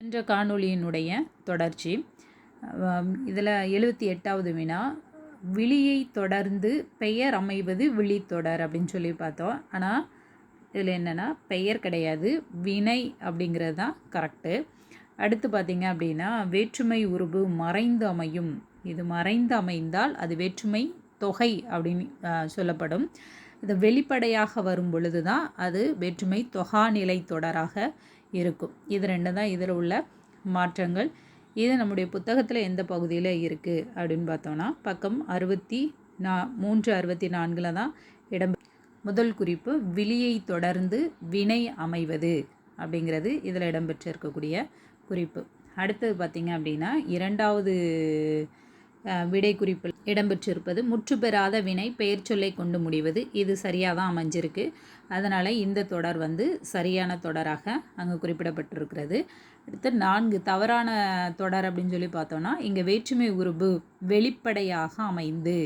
என்ற காணொளியினுடைய தொடர்ச்சி. இதில் எழுபத்தி எட்டாவது வினா விழியை தொடர்ந்து பெயர் அமைவது விழித்தொடர் அப்படின்னு சொல்லி பார்த்தோம். ஆனால் இதில் என்னென்னா பெயர் கிடையாது வினை அப்படிங்கிறது தான் கரெக்டு அடுத்து பார்த்திங்க அப்படின்னா வேற்றுமை உருவு மறைந்து அமையும். இது மறைந்து அமைந்தால் அது வேற்றுமை தொகை அப்படின்னு சொல்லப்படும். இது வெளிப்படையாக வரும் பொழுது தான் அது வேற்றுமை தொகாநிலை தொடராக இருக்கும். இது ரெண்டு தான் இதில் உள்ள மாற்றங்கள். இது நம்முடைய புத்தகத்தில் எந்த பகுதியில் இருக்குது அப்படின்னு பார்த்தோம்னா பக்கம் அறுபத்தி நா மூன்று அறுபத்தி நான்கில் தான் இடம் முதல் குறிப்பு விழியை தொடர்ந்து வினை அமைவது அப்படிங்கிறது இதில் இடம்பெற்றிருக்கக்கூடிய குறிப்பு. அடுத்தது பார்த்திங்க அப்படின்னா இரண்டாவது விடை குறிப்பில் இடம்பெற்றிருப்பது முற்று பெறாத வினை பெயர் சொல்லை கொண்டு முடிவது இது சரியாக தான் அமைஞ்சிருக்கு. அதனால் இந்த தொடர் வந்து சரியான தொடராக அங்கே குறிப்பிடப்பட்டிருக்கிறது. அடுத்து நான்கு தவறான தொடர் அப்படின்னு சொல்லி பார்த்தோன்னா இங்கே வேற்றுமை உருபு வெளிப்படையாக அமைந்து.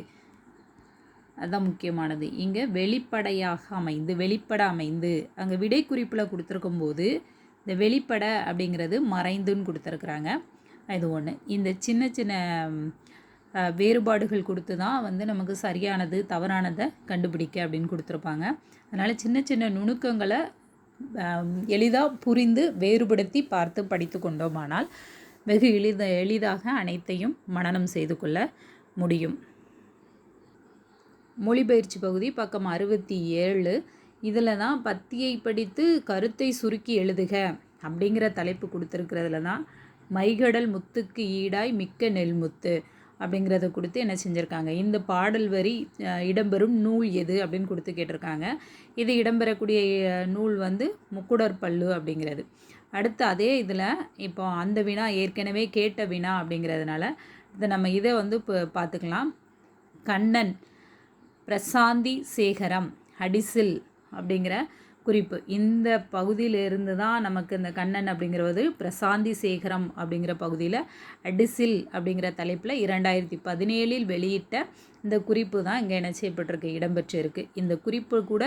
அதுதான் முக்கியமானது. இங்கே வெளிப்படையாக அமைந்து வெளிப்பட அமைந்து. அங்கே விடை குறிப்பில் கொடுத்துருக்கும் போது இந்த வெளிப்பட அப்படிங்கிறது மறைந்துன்னு கொடுத்துருக்குறாங்க. இது ஒன்று இந்த சின்ன சின்ன வேறுபாடுகள் கொடுத்து தான் வந்து நமக்கு சரியானது தவறானதை கண்டுபிடிக்க அப்படின்னு கொடுத்துருப்பாங்க. அதனால் சின்ன சின்ன நுணுக்கங்களை எளிதாக புரிந்து வேறுபடுத்தி பார்த்து படித்து கொண்டோமானால் வெகு எளித எளிதாக அனைத்தையும் மனனம் செய்து கொள்ள முடியும். மொழிபெயர்ச்சி பகுதி பக்கம் அறுபத்தி ஏழு. இதில் தான் பத்தியை படித்து கருத்தை சுருக்கி எழுதுக அப்படிங்கிற தலைப்பு கொடுத்துருக்கிறதுல தான் மைகடல் முத்துக்கு ஈடாய் மிக்க நெல்முத்து. அப்படிங்கிறத கொடுத்து என்ன செஞ்சுருக்காங்க? இந்த பாடல் வரி இடம்பெறும் நூல் எது அப்படின்னு கொடுத்து கேட்டிருக்காங்க. இது இடம்பெறக்கூடிய நூல் வந்து முக்குடர் பல்லு அப்படிங்கிறது. அடுத்து அதே இதில் இப்போ அந்த வினா ஏற்கனவே கேட்ட வினா அப்படிங்கிறதுனால இதை நம்ம இதை வந்து இப்போ பார்த்துக்கலாம் கண்ணன் பிரசாந்தி சேகரம் அடிசில் அப்படிங்கிற குறிப்பு. இந்த பகுதியிலிருந்து தான் நமக்கு இந்த கண்ணன் அப்படிங்கிறது பிரசாந்தி சேகரம் அப்படிங்கிற பகுதியில் அடிசில் அப்படிங்கிற தலைப்பில் இரண்டாயிரத்தி பதினேழில் வெளியிட்ட இந்த குறிப்பு தான் இங்கே என்ன செய்யப்பட்டிருக்கு இடம்பெற்றிருக்கு. இந்த குறிப்பு கூட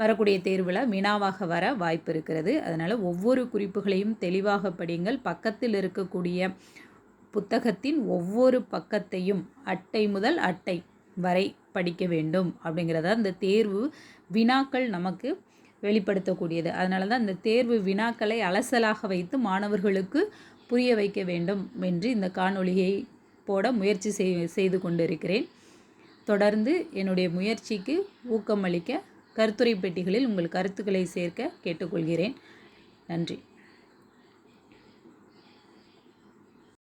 வரக்கூடிய தேர்வில் வினாவாக வர வாய்ப்பு இருக்கிறது. அதனால் ஒவ்வொரு குறிப்புகளையும் தெளிவாக படியுங்கள். பக்கத்தில் இருக்கக்கூடிய புத்தகத்தின் ஒவ்வொரு பக்கத்தையும் அட்டை முதல் அட்டை வரை படிக்க வேண்டும் அப்படிங்கிறத இந்த தேர்வு வினாக்கள் நமக்கு வெளிப்படுத்தக்கூடியது. அதனால தான் இந்த தேர்வு வினாக்களை அலசலாக வைத்து மாணவர்களுக்கு புரிய வைக்க வேண்டும் என்று இந்த காணொளியை போட முயற்சி செய் செய்து கொண்டிருக்கிறேன். தொடர்ந்து என்னுடைய முயற்சிக்கு ஊக்கமளிக்க கருத்துரை பெட்டிகளில் உங்கள் கருத்துக்களை சேர்க்க கேட்டுக்கொள்கிறேன். நன்றி.